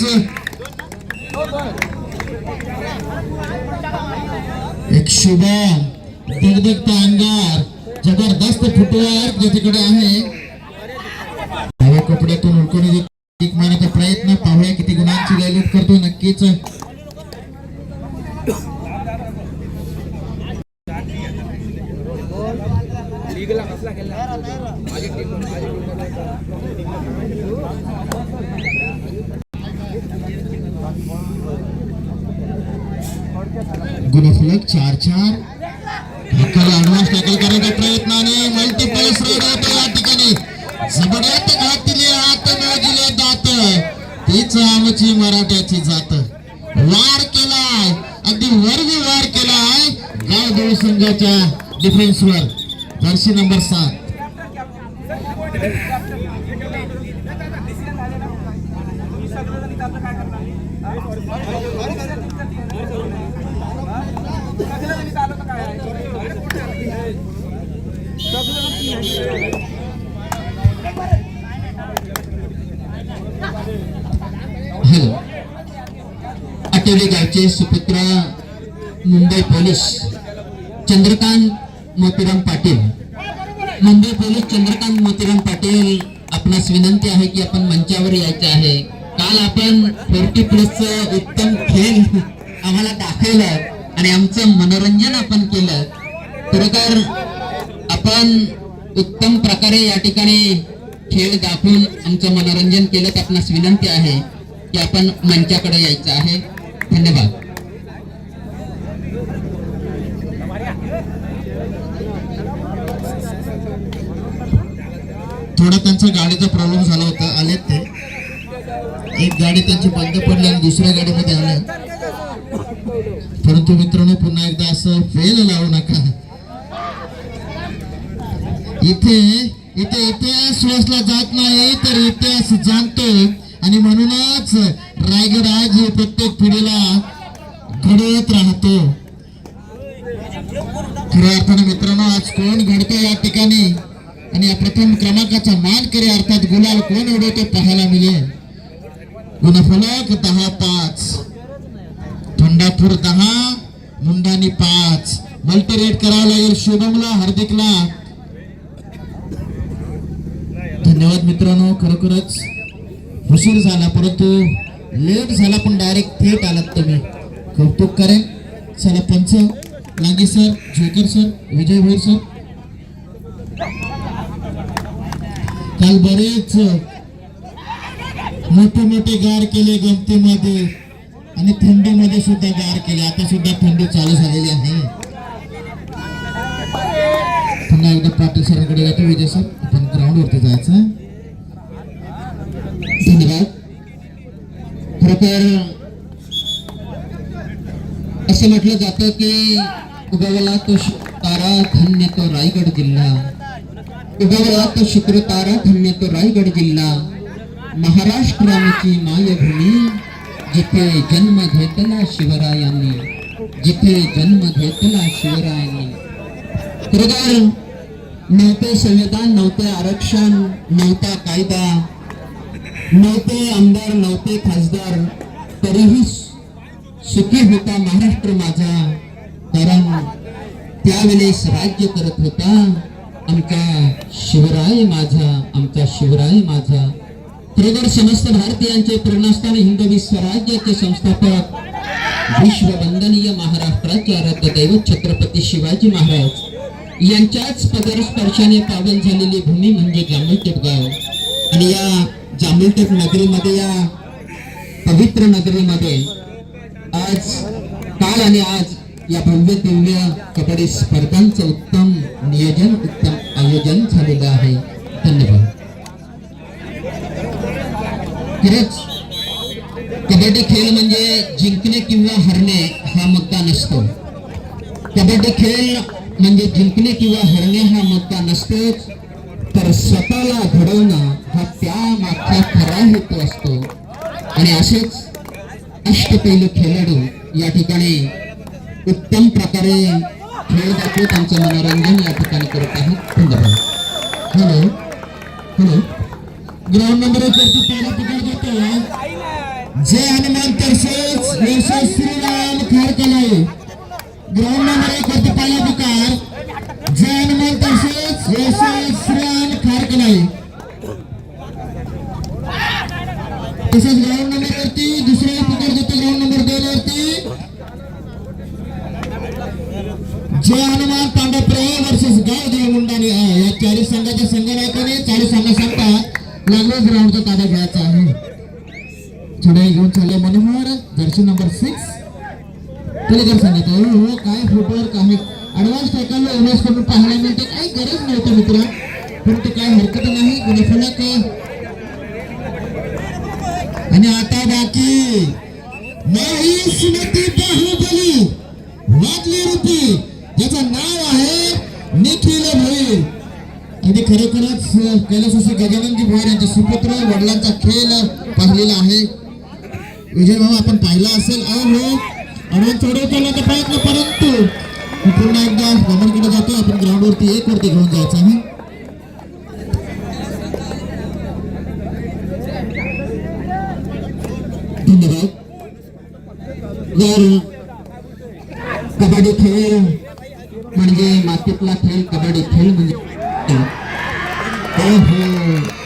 पाच एक शुभम दगदगता अंगार. जबरदस्त फुटवर्क ज्याच्याकडे आहे. हवा कपड्यातून उडकून एक मारण्याचा प्रयत्न पाहूया किती गुणांची गैलीत करतो नक्कीच. गुणफलक चार चार. हक्काला ऍडव्हान्स टॅकल करण्याच्या प्रयत्नाने मल्टिपल रेड होतो या ठिकाणी. जबरदस्त घातली हात मोजले दात. तीच आमची मराठ्याची जात. वार केलाय अगदी वर्ग वार केलाय गाव देव संघाच्या डिफेन्सवर वर्षी नंबर सात. हॅलो आठवले गावचे सुपुत्र मुंबई पोलीस चंद्रकांत मोतीराम पाटील. मुंबई पोलीस चंद्रकांत मोतीराम पाटील आपणास विनंती आहे की आपण मंचावर यायचे आहे. काल आपण फोर्टी प्लस उत्तम खेळ आम्हाला दाखवलं आणि आमचं मनोरंजन आपण केलं. खरोखर आपण उत्तम प्रकारे या ठिकाणी खेळ दाखवून आमचं मनोरंजन केलं तर आपणास विनंती आहे की आपण मंचाकडे यायचं आहे. धन्यवाद. थोडा त्यांचा गाडीचा प्रॉब्लेम झाला होता आलेत ते. एक गाडी त्यांची बंद पडली आणि दुसऱ्या गाडीमध्ये आल्या परंतु मित्रांनो पुन्हा एकदा असं फेल लावू नका. इथे इथे इतिहास वाचला जात नाही तर इतिहास जाणतो आणि म्हणूनच रायगड आज हे प्रत्येक पिढीला घडवत राहतो. खऱ्या अर्थाने मित्रांनो आज कोण घडतो या ठिकाणी? आणि या प्रथम क्रमांकाचा मान करे अर्थात गुलाल कोण उडवतो पाहायला मिळेल? गुणफलक दहा पाच. थंडापूर दहा मुंडानी पाच. मल्टी रेट करावं लागेल शुभमला हार्दिकला. धन्यवाद मित्रांनो खरोखरच उशीर झाला परंतु लेट झाला पण डायरेक्ट थेट आलात तुम्ही. कौतुक करेन. चला पंच Lange sir Jokar sir Vijay Bhor sir. काल बरेच मोठे मोठे गार केले गमतीमध्ये आणि थंडीमध्ये सुद्धा गार केले. आता सुद्धा थंडी चालू झालेली आहे. पुन्हा एकदा पाटील सरांकडे जातो विजय सर. आपण जायचं धन्यवाद. खरोखर असं म्हटलं जातं की उगवला तो तारा धन्य तो रायगड जिल्हा. उगवला तो शुक्र तारा धन्य तो रायगड जिल्हा. महाराष्ट्राची मायभूमी जिथे जन्म घेतला शिवरायांनी जिथे जन्म घेतला शिवरायांनी. खरोखर नव्हते संविधान नव्हते आरक्षण नव्हता कायदा नव्हते आमदार नव्हते खासदार तरीही सुखी होता महाराष्ट्र माझा. कारण त्यावेळेस राज्य करत होता आमचा शिवराय माझा आमचा शिवराय माझा. खरोखर समस्त भारतीयांचे प्रेरणास्थान हिंदवी स्वराज्याचे संस्थापक विश्ववंदनीय महाराष्ट्राचे आराध्य दैवत छत्रपती शिवाजी महाराज. यांच्याच पदर स्पर्शाने पावन झालेली भूमी म्हणजे जांभळटेप गाव. आणि या जांभळटेप नगरीमध्ये या पवित्र नगरीमध्ये आज काल आणि आज या भव्य दिव्य कबड्डी स्पर्धांचं उत्तम नियोजन उत्तम आयोजन झालेलं आहे. धन्यवाद. खरंच कबड्डी खेळ म्हणजे जिंकणे किंवा हरणे हा मुद्दा नसतो. कबड्डी खेळ म्हणजे जिंकणे किंवा हरणे हा मुद्दा नसतोच तर स्वतःला घडवणं हा त्या मागचा खरा हेतू असतो. आणि असेच अष्टपैलू खेळाडू या ठिकाणी उत्तम प्रकारे खेळ दाखवून त्यांचं मनोरंजन या ठिकाणी करत आहेत. धन्यवाद. हॅलो. हॅलो. ग्राउंड नंबर एक वरती पहिला पकड घेतो जय हनुमान तसेच श्रीराम खारकले. ग्राउंड नंबर एक वरती पहिला देखील पाहिलेला आहे. विजय भाऊ आपण पाहिला असेल. अहो हो अडवून चढवताना प्रयत्न परंतु पुन्हा एकदा भ्रमणकडे जातो आपण ग्राउंडवरती एक वरती घेऊन जायचं आहे. कबड्डी खेळ. म्हणजे मातीतला खेळ कबड्डी खेळ म्हणजे हो, हो.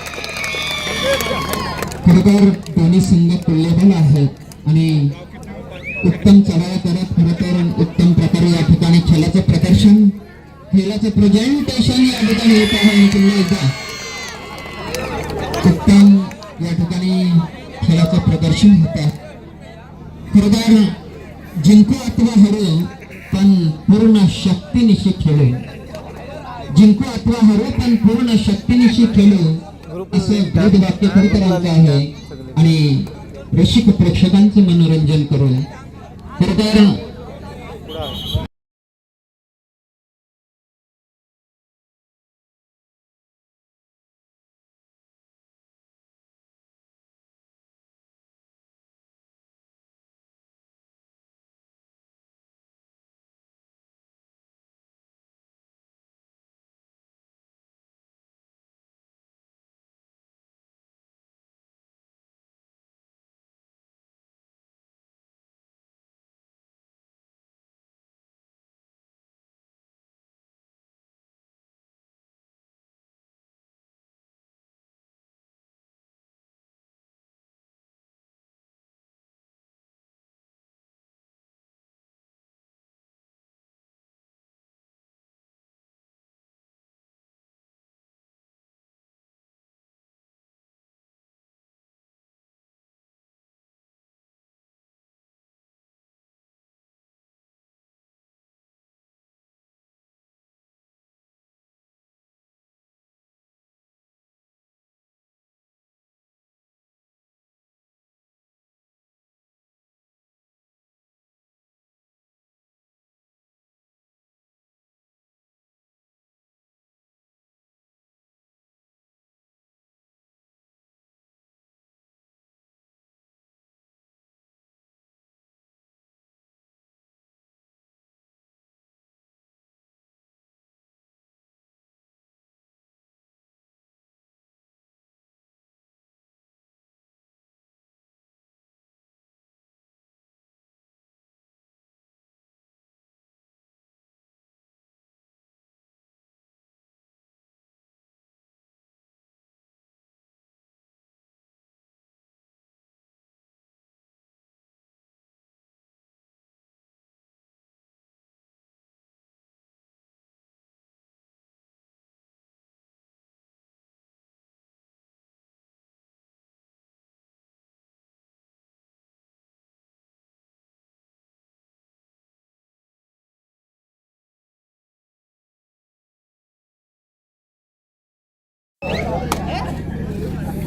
हो खरोखर दोन्ही संघ तुल्यबल आहेत आणि उत्तम चढाया करत खरं तर उत्तम प्रकारे या ठिकाणी खेळाचं प्रदर्शन खेळाचं प्रेझेंटेशन या ठिकाणी होत आहे. आणि पुन्हा एकदा उत्तम या ठिकाणी खेळाचं प्रदर्शन होत आहे. खरं तर जिंकू अथवा हरो पण पूर्ण शक्तीनिशी खेळू. जिंकू अथवा हरो पण पूर्ण शक्तीनिशी खेळू वाक्य खरं तर आहे. आणि रसिक प्रेक्षकांचे मनोरंजन करून खरं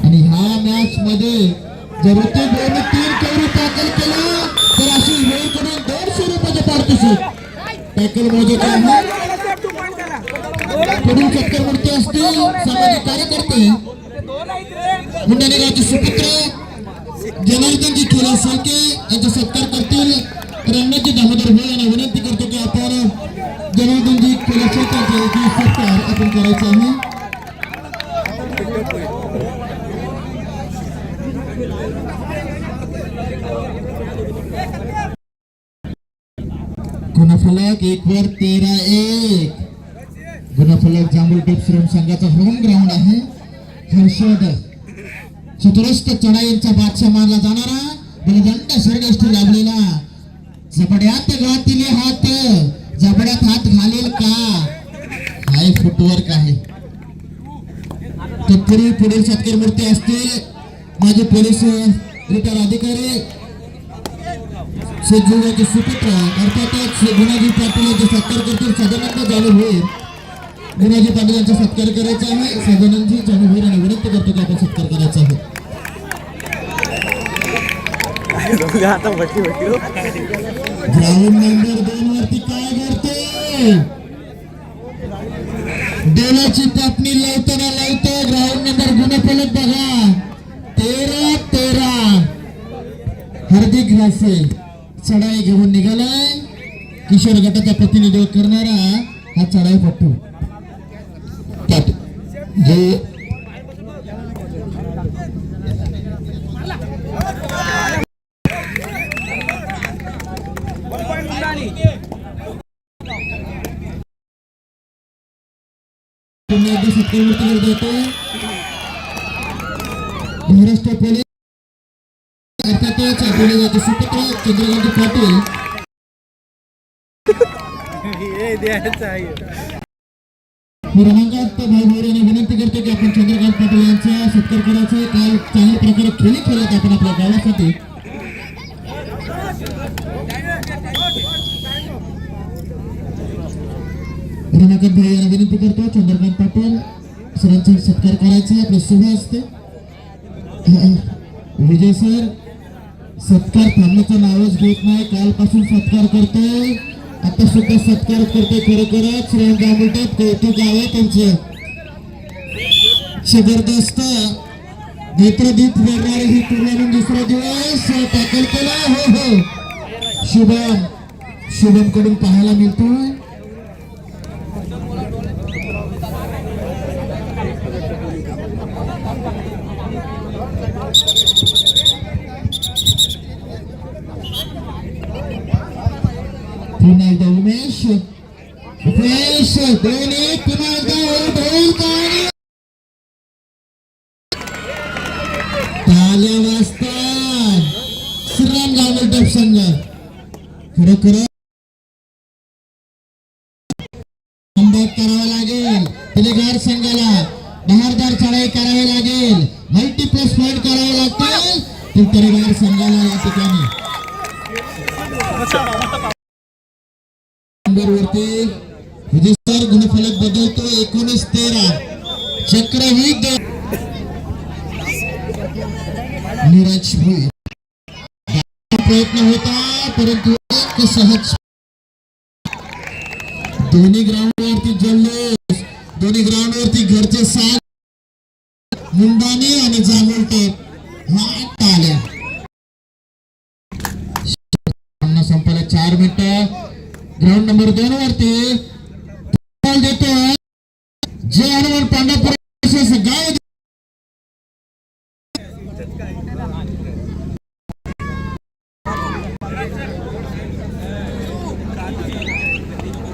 आणि ह्या मॅच मध्ये जर ऋतिक भोईरने तीन चौरी टॅकल केला तर अशी वेळ करून दोनशे रुपयाचे पारितोषिक टॅकल मोजायचे म्हणजे आहे पुढील चक्करवरती असतील सामाजिक कार्यकर्ते. मुंडाने गावचे सुपुत्र जनार्दनजी खेळा साळके यांचा सत्कार करतील. रणजी दामोदर भोळ यांना विनंती करतो की आपण जनार्दनजी खेळा साळके सत्कार आपण करायचा आहे. गुणफलक एक वर तेरा एक. गुणफलक जांभूळ डीप श्रम संघाचा होम ग्राउंड आहे. हर्षद चतुरष्ट चढाईंचा बादशाह मानला जाणारा बलदंड सरगष्ट लाभलेला. जबड्यात घातील हात. जबड्यात हात घालेल का? हाय फुटवर्क आहे. तत्पूर्वी पुढील सत्कार मूर्ती असतील माझे पोलीस रिटायर अधिकारी सज्जुगाचे सुपुत्र अर्थातच श्री गुणाजी पाटील यांचे सत्कार करतील सदानंद जाणू होईल गुणाजी पाटील यांचा सत्कार करायचा आहे. सदानंदजी जाणू होईल आणि विनंती करतो की आपण सत्कार करायचा आहे. ग्राउंड नंबर दोन वरती काय करते? बेलाची कापणी लावताना लावतो. ग्राउंड नंबर गुणफलक बघा. तेरा तेरा. हार्दिक रासे चढाई घेऊन निघालाय. किशोर गटाचा प्रतिनिधित्व करणारा हा चढाई पट्टू. त्यात जे पुन्हा एकदा सत्कारमूर्तीवर देतो महाराष्ट्र पोलीस अर्थातच आपले जाते सुपुत्र चंद्रकांत पाटील हे द्यायचं आहे मी रमाकांत भाई मोरेने विनंती करतो की आपण चंद्रकांत पाटील यांचा सत्कार करायचा काल चांगल्या प्रकारे खेळी खेळत आपण आपल्या गावासाठी. रमाकांत भिडे यांना विनंती करतो चंद्रकांत पाटील सरांचा सत्कार करायचा आपले शुभ असते विजय सर सत्कार थांबण्याचं नावच घेत नाही कालपासून सत्कार करतोय. आता सुद्धा सत्कार करतोय खरोखरच श्रेय गामुटेत कौतुक आहे त्यांचं. जबरदस्त. नेत्रदीप वेगणारे ही टुर्नामेंट दुसरा दिवस. टॅकल केला हो हो. शुभम शुभमकडून पाहायला मिळतोय पुन्हा एकदा उमेश उमेश ताल्या वाजतात श्रीराम गावल टप संघ. खरोखर करावा लागेल. पिलेगार संघाला बहारदार चढाई करावी लागेल. मल्टीप्लस पॉईंट करावे लागतील तर संघाला या ठिकाणी. सर गुणफलक बदलतो एकोणीस तेरा. चक्रव्यूह नीरज भोई प्रयत्न होता परंतु एक सहज दोन्ही ग्राउंड वरती जल्लोष. दोन्ही ग्राउंड वरती घरचे साथ मुंडाने आणि जांभूळ टेप. ह्या टाळ्या संपायला चार मिनिट. ग्राउंड नंबर दोन वरती बॉल देतो जय हनुमान पांडापूर गाव।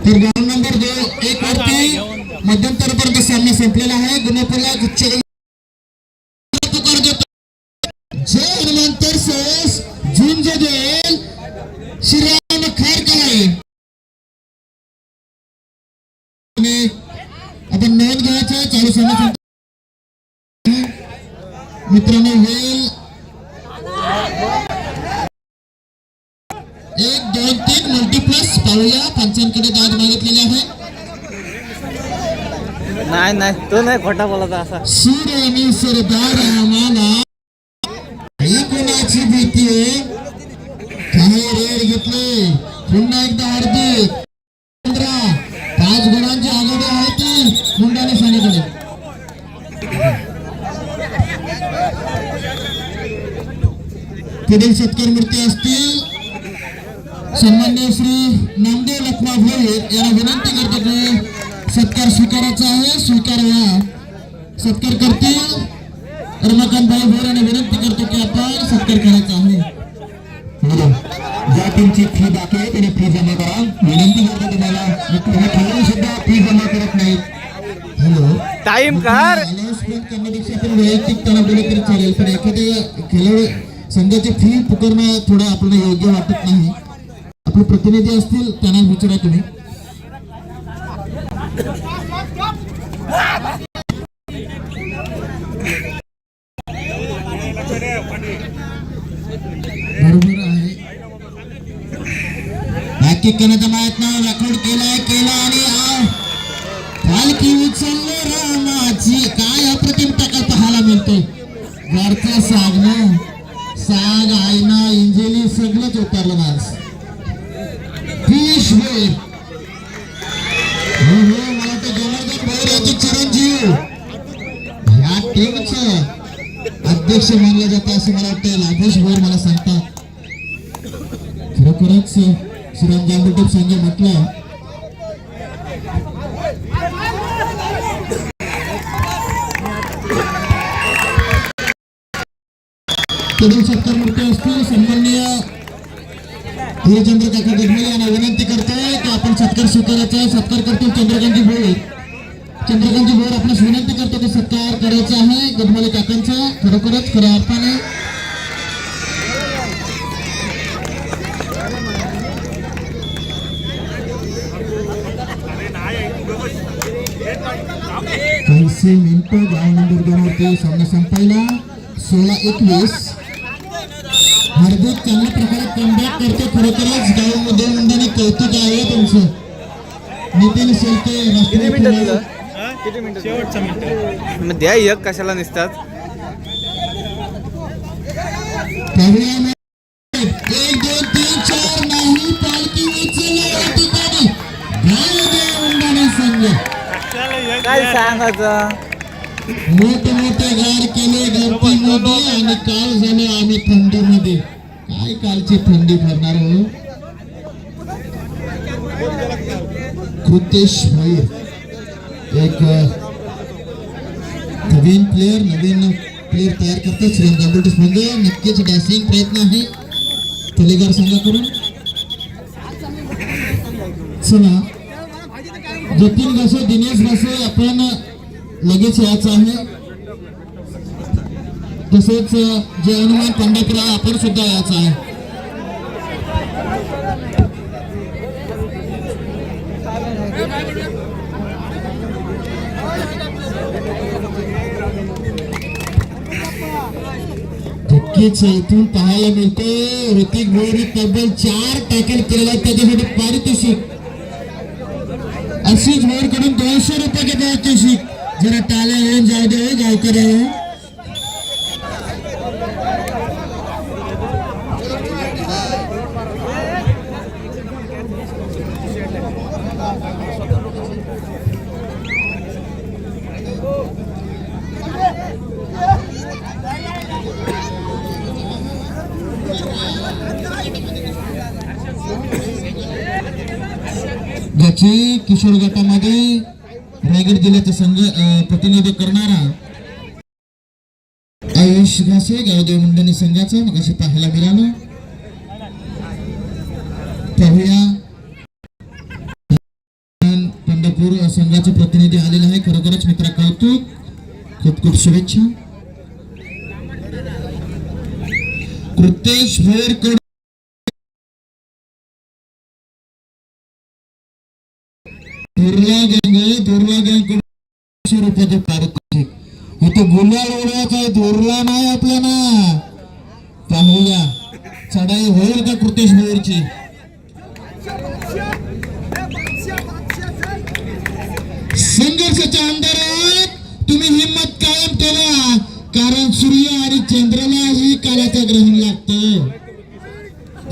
तर ग्राउंड नंबर दो एक वरती मध्यंतरपर्यंत सामना संपलेला आहे गुन्हेपुरला गुच्छ पुकार देतो जय हनुमान तरसेस झुंज देल श्रीराम खारकलाई आणि आपण नोंद घ्यायचं चालू सामना मित्रांनो वेल एक दोन तीन मल्टीप्लस पाहूया. पंचांकडे दाद मागितलेले आहे. नाही नाही तो नाही खोटा बोलायचा असा. सूर्य आणि सरदार आम्हाला कोणाची भीती काही रेड घेतले. पुन्हा एकदा हार्दिक. पुढील सत्कार असतील सन्मान्य श्री नामदेव लखमा भोये यांना विनंती करतो की सत्कार स्वीकारायचा आहे स्वीकार व्हा सत्कार करतील रमाकांत भाई भोर यांना विनंती करतो की आपण सत्कार करायचा आहे ज्या टीमची फ़ी बाकी आहे त्याने फ़ी जमा करा विनंती करतो तुम्हाला खेळाडू सुद्धा फ़ी जमा करत नाहीत टाइम कर अनाउन्समेंट करण्यापेक्षा आपण वैयक्तिक त्यांना बोलत तरी चालेल पण एखाद्या खेळाडू संघाची फी पुकारणं थोडं आपल्याला योग्य वाटत नाही. आपले प्रतिनिधी असतील त्यांना विचारा तुम्ही. बरोबर आहे. बाकी कोणाचं माहीत रेकॉर्ड केलाय केला आणि पालखी उचलले रामाची. काय अप्रतिम प्रकार पाहायला मिळते घरचा साधना साग आईना इंजेली सगळंच उतरलं आज फिश होय मला तर जनार्दन भैराचे चिरंजीव. ह्या टीमचं अध्यक्ष मानलं जातं असं मला वाटतं लाभेश भोर मला सांगतात. खरोखरच श्रीराम जांबुटेप संघ म्हटलं तरुण सत्कार मूर्ती असतील सन्माननीय हे चंद्रकांत गजमेले यांना विनंती करतोय की आपण सत्कार स्वीकारायचा सत्कार करतो चंद्रकांतजी भोर चंद्रकांतजी भोर आपणास विनंती करतो की सत्कार करायचा आहे. गजमेले काकांचा खरोखरच खऱ्या अर्थाने कैसे मिनिटं नंबर दोन वरती सामना संपायला सोळा एकवीस. हार्दिक चांगल्या प्रकारे कमबॅक करते खरोखरच गाव दोन मंदिराने कौतुक आहे तुमचं नितीन शेळके किती मिनिटं राष्ट्रीय तुझं किती मिनिटं शेवटचं मिनिट. मग द्या एक कशाला निसतात? पाहूया मग. एक दोन तीन चार नाही पालखी उचलली या ठिकाणी गाव देवंडाने संघ. काय सांगायचं? मोठे मोठे गार केले गर्दीमध्ये आणि काल झाले आम्ही थंडीमध्ये. काय कालची थंडी करणार हो? भाई. भैर एक नवीन प्लेअर नवीन प्लेअर तयार करतात श्रीम गांबोटी संघ नक्कीच डॅसिंग प्रयत्न आहे. तलेगार संघाकडून चला. जतीन बसे दिनेश बसे आपण लगेच यायचं तसेच जे हनुमान पंढरपूर आहे आपण सुद्धा यायचं आहे इथून पाहायला मिळते ऋतिक भोईरी तब्बल चार टॅकल केलेला त्याच्यासाठी पारितोषिक। अशीच कडून दोनशे रुपये पारितोषिक जरा टाळ्या येऊन जाऊ दे हो, गावकरी ज्याची किशोर गटामध्ये रायगड जिल्ह्याचा संघ प्रतिनिधित्व करणारा आयुष घासे गावदेव मंडळी संघाचा मग असे पाहायला मिळालं. पाहूया. पंढरपूर संघाचे प्रतिनिधी आलेले आहे खरोखरच मित्रा कौतुक. खूप खूप शुभेच्छा. कृतेश भोरकडून दुर्ला गँग दुर्ला गँग रुपयाचे पारितोषिक इथे गुलाल लोडवायचा आहे नाही आपल्याला पाहूया. चढाई होईल का कृतेश भोरची संघर्षाच्या अंधारात तुम्ही हिंमत कायम ठेवा. कारण सूर्य आणि चंद्रालाही कालाचं ग्रहण लागतं.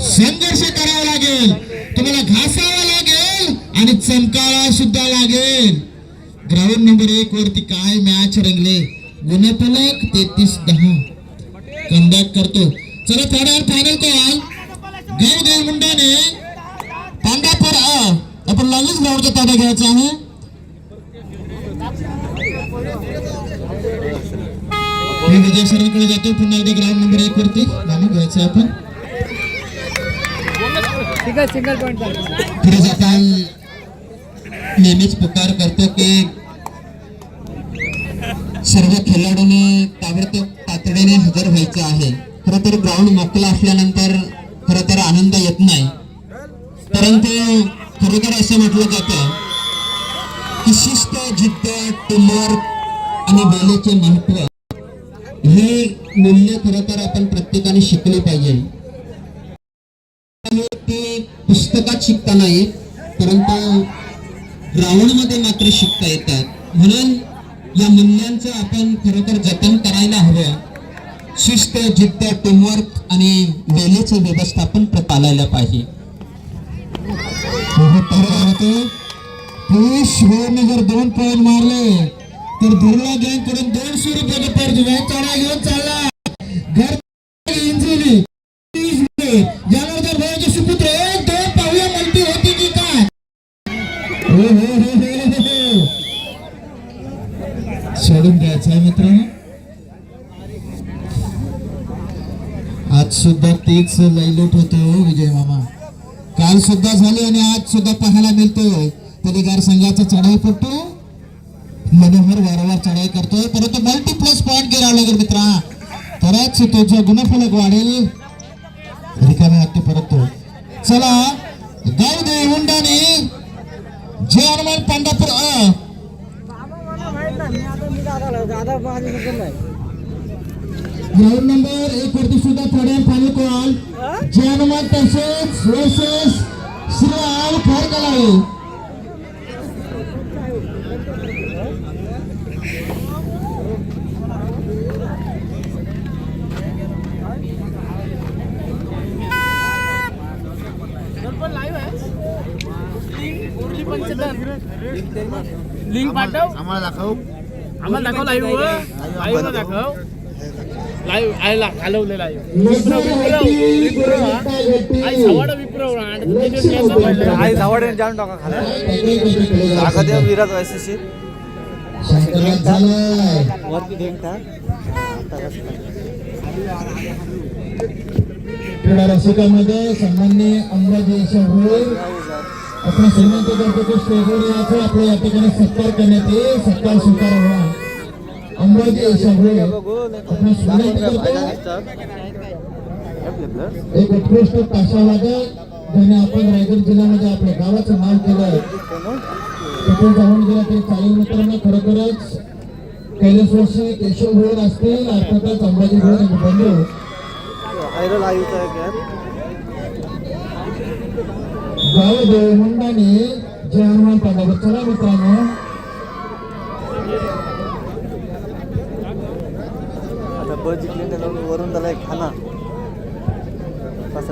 संघर्ष करावा लागेल. तुम्हाला घासावा लागेल आणि चमकावा सुद्धा लागेल. ग्राउंड नंबर एक वरती काय मॅच रंगले? गुणफलक तेहतीस दहा. कमबॅक करतो. चला थोड्या फायनल कॉल गाव देव मुंडाने पांडापूर आपण लागलीच ग्राउंडचा ताब्या घ्यायचा आहे. मी विजय सरांकडे जातो. पुन्हा एकदा ग्राउंड नंबर एक वरती नामं घ्यायचं आपण. सिंगल पॉईंट फिरोज आपण नेहमीच पुकार करतो की सर्व खेळाडूंनी ताबडतोब तातडीने हजर व्हायचं आहे. खर तर ग्राउंड मोकला असल्यानंतर खरं तर आनंद येत नाही. परंतु खरोखर असं म्हटलं जातं की शिस्त जिद्द टीमवर्क आणि वेळेचे महत्त्व हे मूल्य खर तर आपण प्रत्येकाने शिकले पाहिजे. ते पुस्तकात शिकता नाही परंतु ग्राउंड मात्र शिकता येतात. म्हणून या मूल्यांचं आपण खरोखर जतन करायला हवं. शिस्त जिद्द टीमवर्क आणि वेळेचं व्यवस्थापन पालायला पाहिजे. हो, हो, हो, जर दोन पॉईंट मारले तर बिर्ला गँगकडून दोनशे रुपयाचे पर्ज व्याज चढा घेऊन चालला. घर इंजिनी ज्याला सोडून द्यायचं आहे मित्रांनो. आज सुद्धा तीच लयलूट होतो हो विजय मामा. काल सुद्धा झाली आणि आज सुद्धा पाहायला मिळतोय. पलीगार संघाचा चढाई पट्टू मनोहर वारंवार चढाई करतोय. परंतु मल्टी प्लस पॉईंट गिरावं लागेल मित्रा. तरच तुझं गुणफलक वाढेल. रिकामे हत्ती परततो चला गाव दे हुंडाने. जे हनुमान पांडापूर अ. ग्राउंड नंबर एक वरती सुद्धा थोड्या फायनल कॉल जे हनुमान तसेच वर्सेस श्री खारकलावे. लिंक पाठव आम्हाला दाखव। आम्हाला दाखव लाईव्ह लाईव्ह दाखव। लाईव्ह आहे ला घालवले लाईव्ह आई सवाड जाऊन टाका खाली. टाका देव वरती टाक. क्रीडा रसिकामध्ये सन्माननीय अंबाजी आपण श्रीमंत की स्टेजवर यायचं आपल्या या ठिकाणी सत्कार करण्यात येईल. सत्कार स्वीकार व्हा अंबाजी शाहूर आपण श्रीमंत करतो एक उत्कृष्ट ताशावादक ज्याने आपण रायगड जिल्ह्यामध्ये आपल्या गावाचं नाव केलं तिथे जाऊन गेला ते चालेल मित्रांनो खरोखरच कैलासवासी केशव भोर असतील अर्थातच अंबाजी भोर बंधू. गॅप गाव देवमुंडाने जे हनुमान पांडव. चला मित्रांनो. आता बस जिंकली त्याला वरून त्याला एक खाना.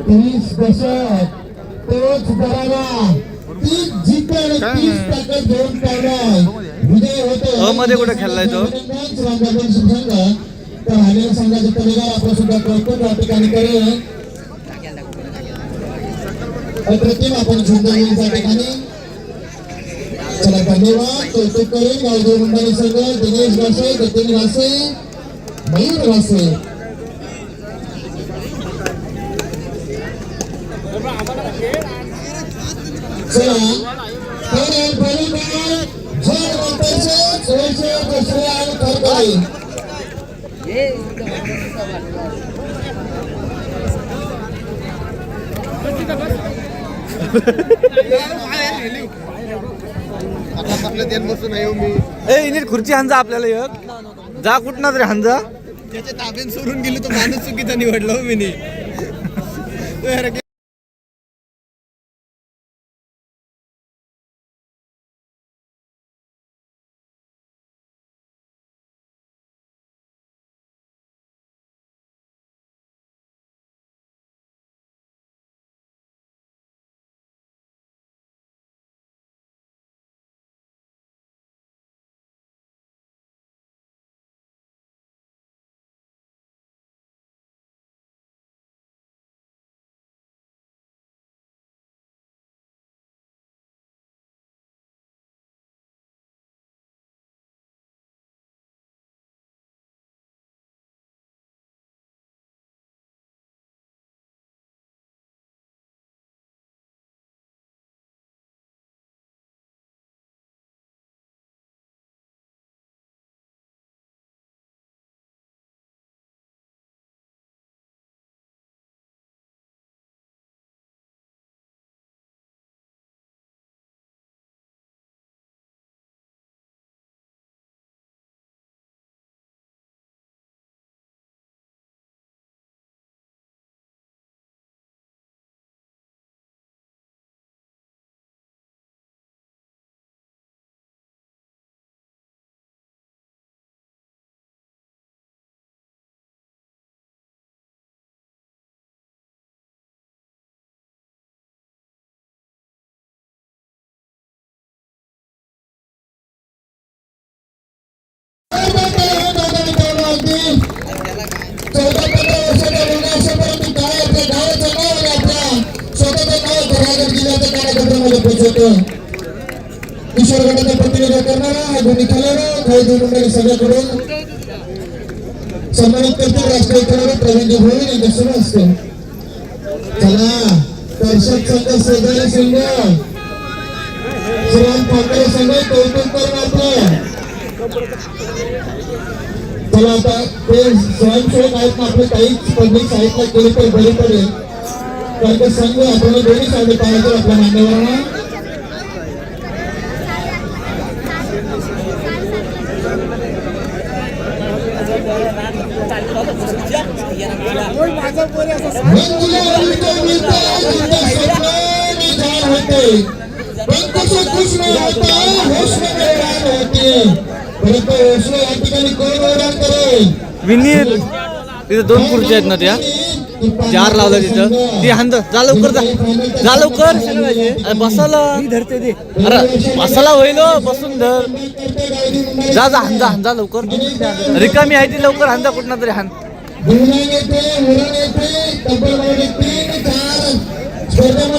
तीस दशक तोच आणि तीस ताकद घेऊन पावलाय विजय होतो अ मध्ये कुठे खेळलाय तो? संघ तर संघाचे आपलं सुद्धा कौतुक या ठिकाणी करेल? अप्रतिम आपण सुंदर होईल त्या ठिकाणी. चला धन्यवाद. कौतुक करेल गावदेव मंडळी संघ दिनेश वासे जतीन वासे मयूर वासे चला तर एक बरोबर आणि ए इनीट खुर्ची हांजा आपल्याला एक. जा कुठं तरी हांजा त्याच्या ताब्यात सोडून गेलो तो माणूस चुकीचा निवडला हो मी रायगड जिल्ह्याच्या पोहोचवतो किशोर गटाचं प्रतिनिधित्व करणारा दोन्ही खेळाडू काही दोन मंडळी सगळ्याकडून सन्मानित करतील राष्ट्रीय खेळाडू प्रवीण भोईर यांच्या सुरू असतो चला दर्शक संघ शेजारी संघ. श्रीराम पांढरे संघ कौतुक करून आपलं. चला आता ते स्वयंसेवक आहेत ना आपले काहीच पब्लिक साहित्य केले तर बरे पडेल त्यांचा संघ आपण दोन्ही साधे पाहायचं आपल्या मान्यवरांना. परंतु या ठिकाणी कोण करेल विनीत तिथे दोन खुर्च्या आहेत ना त्या? चार लावलं तिथं. ती हांद जा लवकर जा. जा लवकर. अरे बसायला. अरे बसायला होईल हो, बसून धर. जा जा हांजा हांजा लवकर. रिकामी आहे ती लवकर हांजा कुठं तरी हान